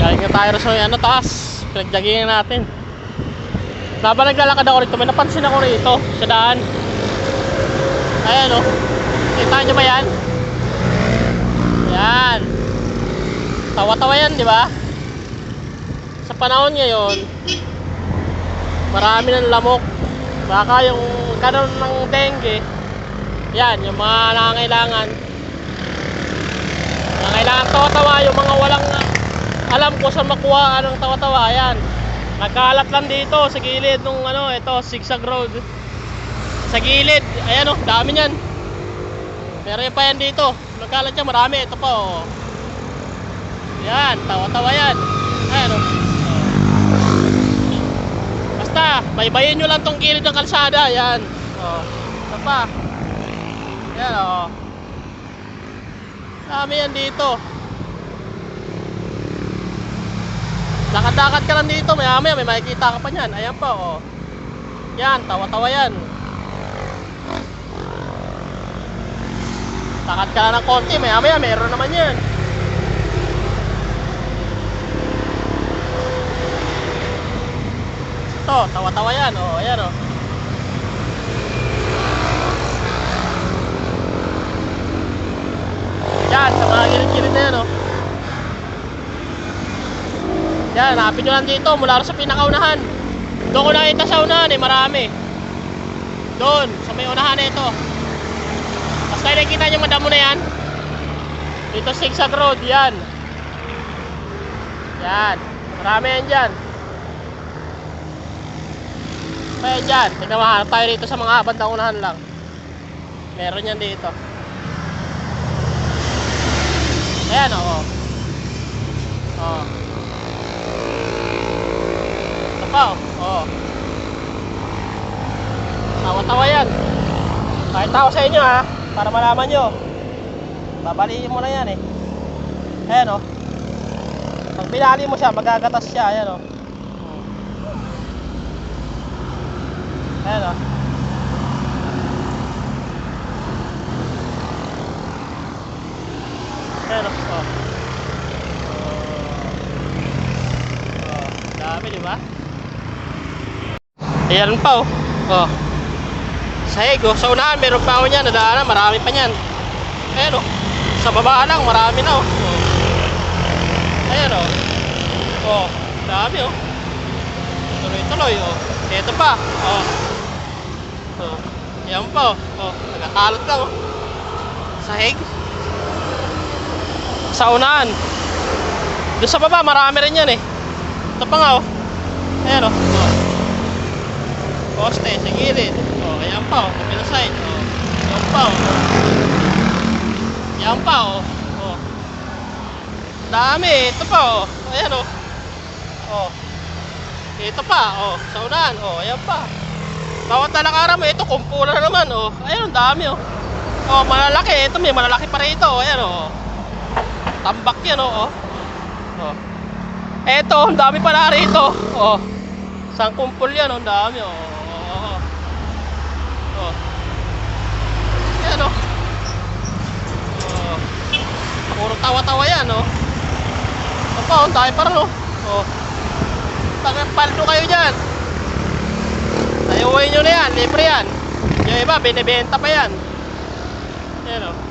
Galing na tayo sa ano taas. Pinagjagingan natin. Habang naglalakad ako rito, may napansin ako rito sa daan. Ayan o. Kita nyo ba yan? Yan. Tawa-tawa yan, di ba? Sa panahon ngayon, marami ng lamok. Baka yung kanon ng dengue, yan, yung mga nangangailangan. Nangangailangan tawa-tawa, yung mga walang alam ko sa makuha ng tawa-tawa, yan. Nagkalat lang dito sa gilid nung ano, ito, zigzag road. Sa gilid, ayan o, dami niyan. Meron pa yan dito. Nagkalat yan, marami. Ito pa oh. Yan, tawa-tawa yan. Ayan oh. Basta, baybayin nyo lang tong gilid ng kalsada. Yan. Oh. Ito pa. Yan oh. Dami yan dito. Lakad-lakad ka lang dito, maya maya may makikita ka pa niyan. Ayan pa, oh. Yan, tawa-tawa yan. Lakad ka lang ng konti, maya maya meron naman yan. Ito, tawa-tawa yan, oh. Ayan, oh. Yan, sa mga gilid-gilid na yan, oh. Yan, hanapin nyo lang dito mula sa pinakaunahan. Doon ko nakita sa unahan eh, marami. Doon, sa may unahan na ito. Basta nakikita nyo madamo na yan. Dito zigzag road, yan. Yan, marami yan dyan. Kaya dyan, tingnan mo, hanap tayo dito sa mga bandang unahan lang. Meron yan dito. Ayan, oo. Oo. Ito pa, oh. Oo. Tawa-tawa yan. Kahit tao sa inyo, ha. Para malaman nyo. Babaliin mo na yan, eh. Ayan, oh. Pag binali mo siya, magagatas siya. Ayan, oh. Hmm. Ayan, oh. Ayan, oh. Oh. Oh, dami, di ba? Ayan pa, oh. Oh. Sahig. Sa unahan, meron pa ako niyan. Nadaanan, marami pa niyan. Ayan, oh. Sa baba lang, marami na, oh. oh. Ayan, oh. Oh, dami, oh. Tuloy-tuloy, oh. Ito pa, oh. Oh. Ayan pa, oh. Oh, nagakalot lang, oh. Sahig. Sa unahan. Doon sa baba, marami rin yan, eh. Ito pa nga, oh. Ayan, oh. oh. Poste, sa gilid. Ayan pa, oh. Kabila side. Oh. Ayan pa, oh. Ayan pa, oh. Oh. Dami, ito pa, oh. Ayan, oh. Oh. Ito pa, oh. Sa unahan, oh. Ayan pa. Bawat talakaran mo, ito, kumpula na naman, oh. Ayan, ang dami, oh. Oh, malalaki. Ito, may malalaki pa rito, oh. Ayan, oh. Tambak yan, oh. oh. oh. Eto, ang dami pala rito. Oh. Isang kumpul yan, oh. ang dami. Oh. oh. Yan, oh. Oh. Puro tawa-tawa yan, oh. Ang dami pa rin, oh. Oh. Pagpaldo kayo dyan. Ayuhin nyo na yan, libre yan. Yung iba, binibenta pa yan. Yan, oh.